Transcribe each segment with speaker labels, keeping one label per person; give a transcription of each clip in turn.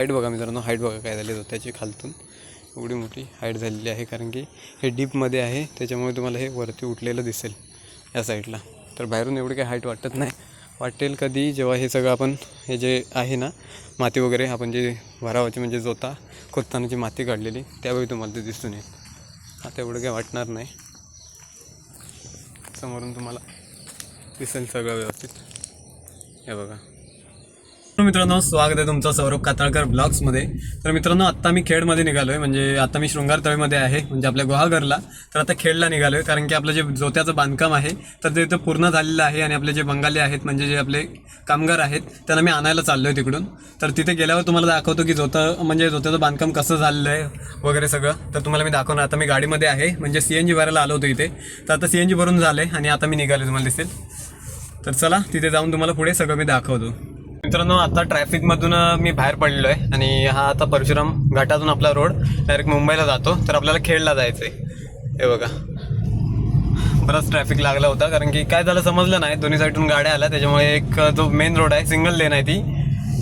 Speaker 1: Height बघा मित्रांनो height बघा काय झाली त्याची खालतून एवढी मोठी हाईट झालेली आहे कारण की हे डीपमध्ये आहे त्याच्यामुळे तुम्हाला हे वरती उठलेलं दिसेल या साईडला तर बाहेरून एवढी काही हाईट वाटत नाही. वाटेल कधी जेव्हा हे सगळं आपण हे जे आहे ना माती वगैरे आपण जे भरावाची म्हणजे जोता खोदताना जी माती काढलेली त्यावेळी तुम्हाला ते दिसून येईल. आता एवढं काही वाटणार नाही. समोरून तुम्हाला दिसेल सगळं व्यवस्थित. हे बघा. मित्रांनो स्वागत आहे तुमचं सौरभ कातळकर ब्लॉग्समध्ये. तर मित्रांनो आत्ता मी खेडमध्ये निघालो आहे म्हणजे आता मी शृंगार तळीमध्ये आहे म्हणजे आपल्या गुहागरला. तर आता खेडला निघालो आहे कारण की आपलं जे जोत्याचं बांधकाम आहे तर ते इथं पूर्ण झालेलं आहे आणि आपले जे बंगाली आहेत म्हणजे जे आपले कामगार आहेत त्यांना मी आणायला चाललो आहे तिकडून. तर तिथे गेल्यावर तुम्हाला दाखवतो की जोतं म्हणजे जोत्याचं बांधकाम कसं झालेलं आहे वगैरे सगळं. तर तुम्हाला मी दाखवणार आता मी गाडीमध्ये आहे म्हणजे सी एन जी भरायला आलो होतो इथे. तर आता सी एन जी भरून झालं आहे आणि आता मी निघालो तुम्हाला दिसेल. तर चला तिथे जाऊन तुम्हाला पुढे सगळं मी दाखवतो. मित्रांनो आता ट्रॅफिकमधून मी बाहेर पडलेलो आहे आणि हा आता परशुराम घाटातून आपला रोड डायरेक्ट मुंबईला जातो. तर आपल्याला खेडला जायचं आहे हे बघा. बराच ट्रॅफिक लागला होता कारण की काय झालं समजलं नाही. दोन्ही साईडून गाड्या आल्या. त्याच्यामुळे एक जो मेन रोड आहे सिंगल लेन आहे ती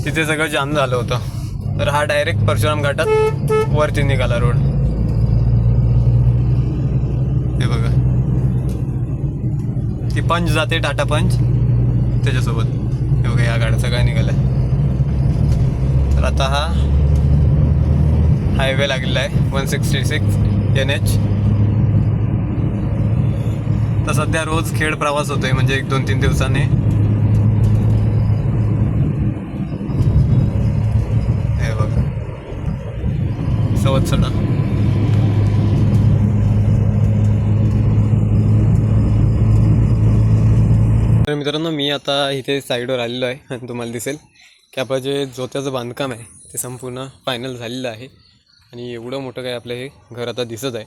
Speaker 1: तिथे सगळं जाम झालं होतं. तर हा डायरेक्ट परशुराम घाटात वरती निघाला रोड हे बघा. ती पंच जाते टाटा पंच. त्याच्यासोबत. हो हे बघा या गाड्या सगळ्या निघाल्या तर आता हा हायवे लागलेला आहे one sixty six N H तर सध्या रोज खेड प्रवास होतोय म्हणजे एक दोन तीन दिवसाने. हे बघा. सवत सडा तर मित्रांनो मी आता इथे साईडवर आलेलो आहे. आणि तुम्हाला दिसेल की आपलं जे जोत्याचं बांधकाम आहे ते संपूर्ण फायनल झालेलं आहे. आणि एवढं मोठं काय आपलं हे घर आता दिसत आहे.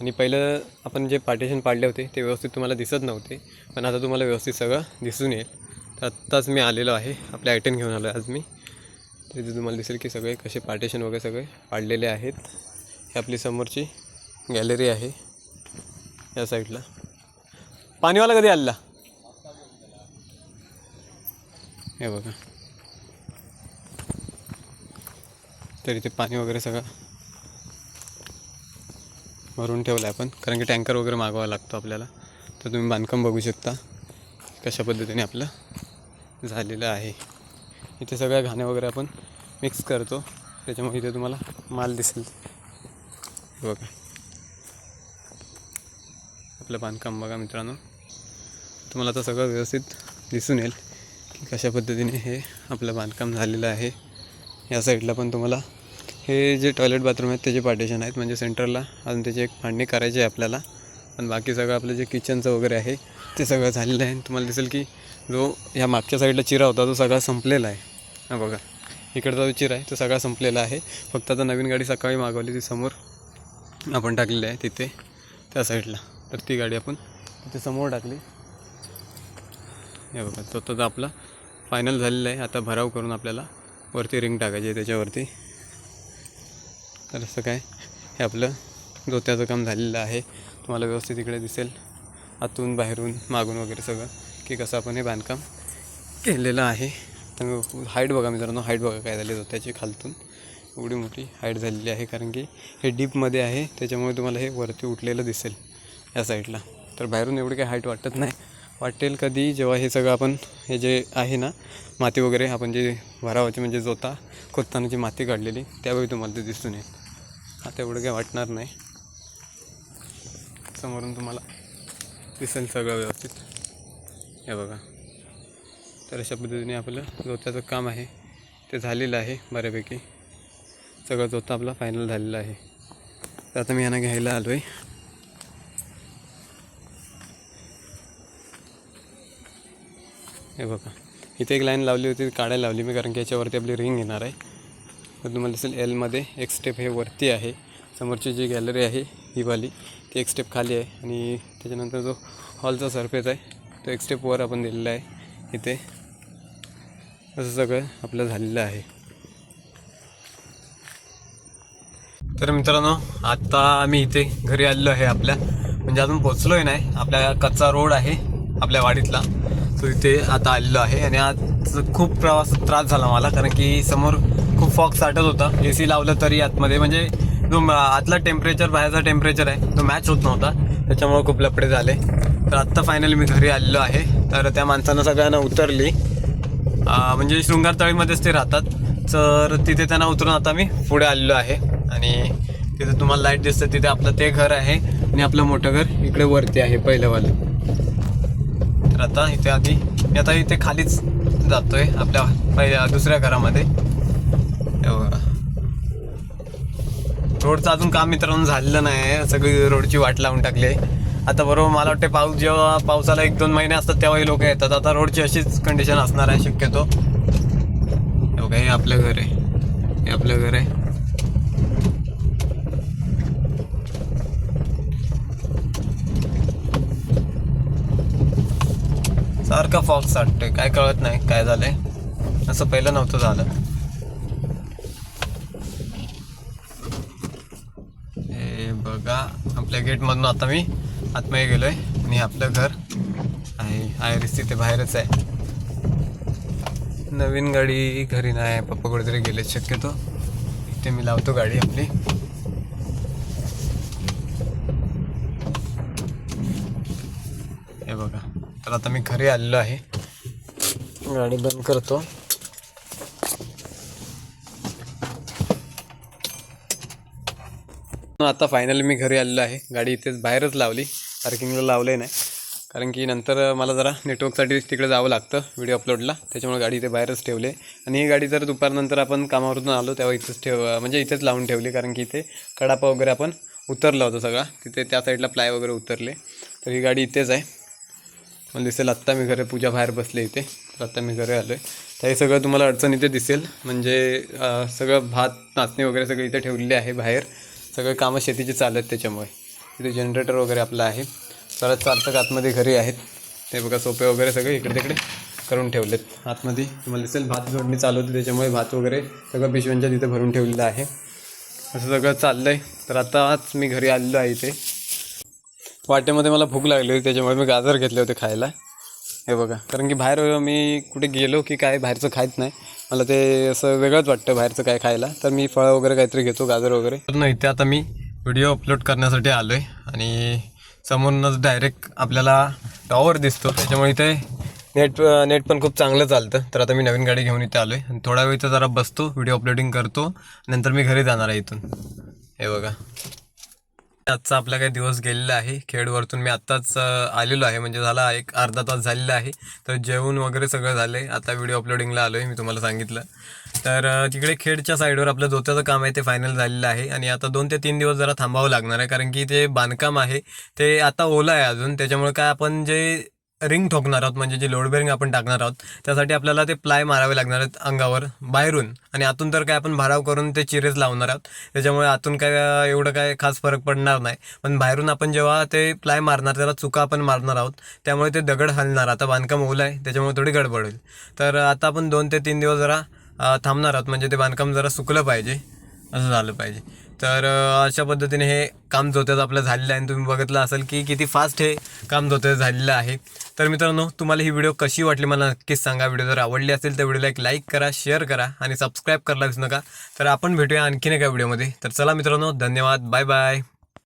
Speaker 1: आणि पहिलं आपण जे पार्टिशन पाडले होते ते व्यवस्थित तुम्हाला दिसत नव्हते. पण आता तुम्हाला व्यवस्थित सगळं दिसून येईल. तर आत्ताच मी आलेलो आहे. आपले आयटन घेऊन आलो आहे आज मी. तर इथे तुम्हाला दिसेल की सगळे कसे पार्टिशन वगैरे सगळे पाडलेले आहेत. हे आपली समोरची गॅलरी आहे या साईडला पाणीवाला कधी आलेला? हे बघा. तर इथे पाणी वगैरे सगळं भरून ठेवलं आहे आपण. कारण की टँकर वगैरे मागवावा लागतो आपल्याला. तर तुम्ही बांधकाम बघू शकता कशा पद्धतीने आपलं झालेलं आहे. इथे सगळ्या घाण्या वगैरे आपण मिक्स करतो. त्याच्यामुळे इथे तुम्हाला माल दिसेल. बघा. आपलं बांधकाम बघा मित्रांनो. तुम्हाला आता सगळं व्यवस्थित दिसून येईल. कशा पद्धतीने हे आपलं बांधकाम झालेलं आहे? या साईडला पण तुम्हाला हे जे टॉयलेट बाथरूम आहेत त्याचे पार्टिशन आहेत म्हणजे सेंटरला अजून त्याची एक फांडणी करायची आहे आपल्याला. पण बाकी सगळं आपलं जे किचनचं वगैरे आहे ते सगळं झालेलं आहे. तुम्हाला दिसेल की जो ह्या मागच्या साईडला चिरा होता तो सगळा संपलेला आहे. हा बघा. इकडचा जो चिरा आहे तो सगळा संपलेला आहे. फक्त आता नवीन गाडी सकाळी मागवली ती समोर आपण टाकलेली आहे तिथे त्या साईडला तर ती गाडी आपण तिथे समोर टाकली. हे बघा तो तर आपला फायनल झालेलं आहे. आता भराव करून आपल्याला वरती रिंग टाकायची आहे त्याच्यावरती. तर असं काय हे आपलं धोत्याचं काम झालेलं आहे. तुम्हाला व्यवस्थित इकडे दिसेल. आतून बाहेरून मागून वगैरे सगळं की कसं आपण हे बांधकाम केलेलं आहे. तर हाईट बघा मित्रांनो हाईट बघा काय झाली जोत्याची खालतून. एवढी मोठी हाईट झालेली आहे कारण की हे डीपमध्ये आहे त्याच्यामुळे तुम्हाला हे वरती उठलेलं दिसेल या साईडला तर बाहेरून एवढी काही हाईट वाटत नाही. वाटेल कधी जेव्हा हे सगळं आपण हे जे आहे ना माती वगैरे आपण जे भरावाची म्हणजे जोता खोदताना जी माती काढलेली त्यावेळी तुम्हाला ते दिसून येईल. आता एवढं काही वाटणार नाही. समोरून तुम्हाला दिसेल सगळं व्यवस्थित. हे बघा. तर अशा पद्धतीने आपलं जोत्याचं काम आहे. ते झालेलं आहे बऱ्यापैकी. सगळं जोता आपला फायनल झालेला आहे. तर आता मी यांना घ्यायला आलो आहे हे बघा. इथे एक लाईन लावली होती काढायला लावली मी कारण की याच्यावरती आपली रिंग येणार आहे. तर तुम्हाला दिसेल एलमध्ये एक स्टेप हे वरती आहे. समोरची जी गॅलरी आहे ही वाली ती एक स्टेप खाली आहे. आणि त्याच्यानंतर जो हॉलचा सरफेस आहे तो एक स्टेप वर आपण दिलेला आहे. इथे असं सगळं आपलं झालेलं आहे. तर मित्रांनो आत्ता आम्ही इथे घरी आलेलो आहे आपल्या. म्हणजे अजून पोचलोय नाही. आपल्या कच्चा रोड आहे आपल्या वाडीतला. तो इथे आता आलेलो आहे आणि आज खूप प्रवास त्रास झाला मला कारण की समोर खूप फॉग साठत होता. ए सी लावलं तरी आतमध्ये म्हणजे जो आतला टेम्परेचर बाहेरचा टेम्परेचर आहे तो मॅच होत नव्हता. त्याच्यामुळे खूप लपडे झाले. तर आत्ता फायनली मी घरी आलेलो आहे. तर त्या माणसानं सगळ्यांना उतरली. म्हणजे शृंगार तळीमध्येच ते राहतात. तर तिथे त्यांना उतरून आता मी पुढे आलेलो आहे. आणि तिथे तुम्हाला लाइट दिसतं तिथे आपलं ते घर आहे आणि आपलं मोठं घर इकडे वरती आहे पहिलंवालं तर आता इथे आधी. मी आता इथे खालीच जातोय आपल्या पहिल्या दुसऱ्या घरामध्ये. रोडचं अजून काम मित्रांनो झालेलं नाही सगळी रोडची वाट लावून टाकली. आहे आता बरोबर मला वाटते पाऊस जेव्हा पावसाला एक दोन महिने असतात तेव्हाही लोक येतात. आता रोडची अशीच कंडिशन असणार आहे शक्यतो. हे आपलं घर आहे. हे आपलं घर आहे. सारखा फॉक्स वाटतोय काय कळत नाही. काय झालंय? असं पहिलं नव्हतं झालं. हे बघा आपल्या गेटमधून आता मी आतमध्ये गेलोय. आणि आपलं घर आहे. आयरिस तिथे बाहेरच आहे. नवीन गाडी घरी नाही पप्पा कुठेतरी गेले. शक्यतो इथे मी लावतो गाडी आपली. हे बघा. तर आता मी घरी आलेलो आहे. गाडी बंद करतो. आता फायनली मी घरी आलेलो आहे. गाडी इथेच बाहेरच लावली. पार्किंगला लावले नाही. कारण की नंतर मला जरा नेटवर्कसाठी तिकडे जावं लागतं व्हिडिओ अपलोडला त्याच्यामुळे गाडी इथे बाहेरच ठेवले. आणि ही गाडी जर दुपारनंतर आपण कामावरून आलो तेव्हा इथेच ठेव म्हणजे इथेच लावून ठेवली. कारण की इथे कडापा वगैरे आपण उतरला होता सगळा. तिथे त्या साईडला प्लाय वगैरे उतरले. तर ही गाडी इथेच आहे. मला दिसेल आत्ता मी घरी पूजा बाहेर बसले इथे. तर आत्ता मी घरी आलो आहे तर हे सगळं तुम्हाला अडचण इथे दिसेल. म्हणजे सगळं भात नाचणी वगैरे सगळं इथे ठेवलेले आहे बाहेर. सगळे कामं शेतीची चालत त्याच्यामुळे. इथे जनरेटर वगैरे आपलं आहे. परत सार्थक आतमध्ये घरी आहेत. ते बघा सोपे वगैरे सगळे इकडे तिकडे करून ठेवलेत. आतमध्ये तुम्हाला दिसेल भात जोडणी चालू होती. त्याच्यामुळे भात वगैरे सगळं पिशव्यांच्या तिथे भरून ठेवलेलं आहे. असं सगळं चाललं आहे तर आताच मी घरी आलेलो आहे इथे. वाटेमध्ये मला भूक लागली होती त्याच्यामुळे मी गाजर घेतले होते खायला. हे बघा. कारण की बाहेर मी कुठे गेलो की काय बाहेरचं खायच नाही. मला ते असं वेगळंच वाटतं बाहेरचं काय खायला. तर मी फळं वगैरे काहीतरी घेतो गाजर वगैरे. तर नाही ते आता मी व्हिडिओ अपलोड करण्यासाठी आलो आहे आणि समोरूनच डायरेक्ट आपल्याला टॉवर दिसतो. त्याच्यामुळे इथे नेट नेट पण खूप चांगलं चालतं. तर आता मी नवीन गाडी घेऊन इथे आलो आहे आणि थोडा वेळ इथं जरा बसतो व्हिडिओ अपलोडिंग करतो. नंतर मी घरी जाणार आहे इथून. हे बघा. आजचा आपला काही दिवस गेलेला आहे. खेडवरतून मी आत्ताच आलेलो आहे. म्हणजे झाला एक अर्धा तास झालेला आहे. तर जेवण वगैरे सगळं झालं आहे आता व्हिडिओ अपलोडिंगला आलो आहे मी तुम्हाला सांगितलं. तर तिकडे खेडच्या साईडवर आपलं जोत्याचं काम आहे ते फायनल झालेलं आहे. आणि आता दोन ते तीन दिवस जरा थांबावं लागणार आहे. कारण की ते बांधकाम आहे. ते आता ओलं आहे अजून. त्याच्यामुळे काय आपण जे रिंग ठोकणार आहोत म्हणजे जे लोड बेरिंग आपण टाकणार आहोत त्यासाठी आपल्याला ते प्लाय मारावे लागणार आहेत अंगावर बाहेरून. आणि आतून तर काय आपण भराव करून ते चिरेच लावणार आहोत. त्याच्यामुळे आतून काय एवढं काय खास फरक पडणार नाही. पण बाहेरून आपण जेव्हा ते प्लाय मारणार त्याला चुका आपण मारणार आहोत त्यामुळे ते दगड हलणार. आता बांधकाम ओलं आहे त्याच्यामुळे थोडी गडबड होईल. तर आता आपण दोन ते तीन दिवस जरा थांबणार आहोत म्हणजे ते बांधकाम जरा सुकलं पाहिजे असं झालं पाहिजे. तर अशा पद्धतीने हे काम जोत्याचं आपलं झालेलं आहे आणि तुम्ही बघितलं असेल की किती फास्ट हे काम जोत्याचं झालेलं आहे. तर मित्रांनो तुम्हाला ही व्हिडिओ कशी वाटली मला नक्कीच सांगा. व्हिडिओ जर आवडली असेल तर व्हिडिओला एक लाईक करा शेअर करा आणि सबस्क्राईब करायला विसरू नका. तर आपण भेटूया आणखीन एका व्हिडिओमध्ये तर चला मित्रांनो धन्यवाद. Bye bye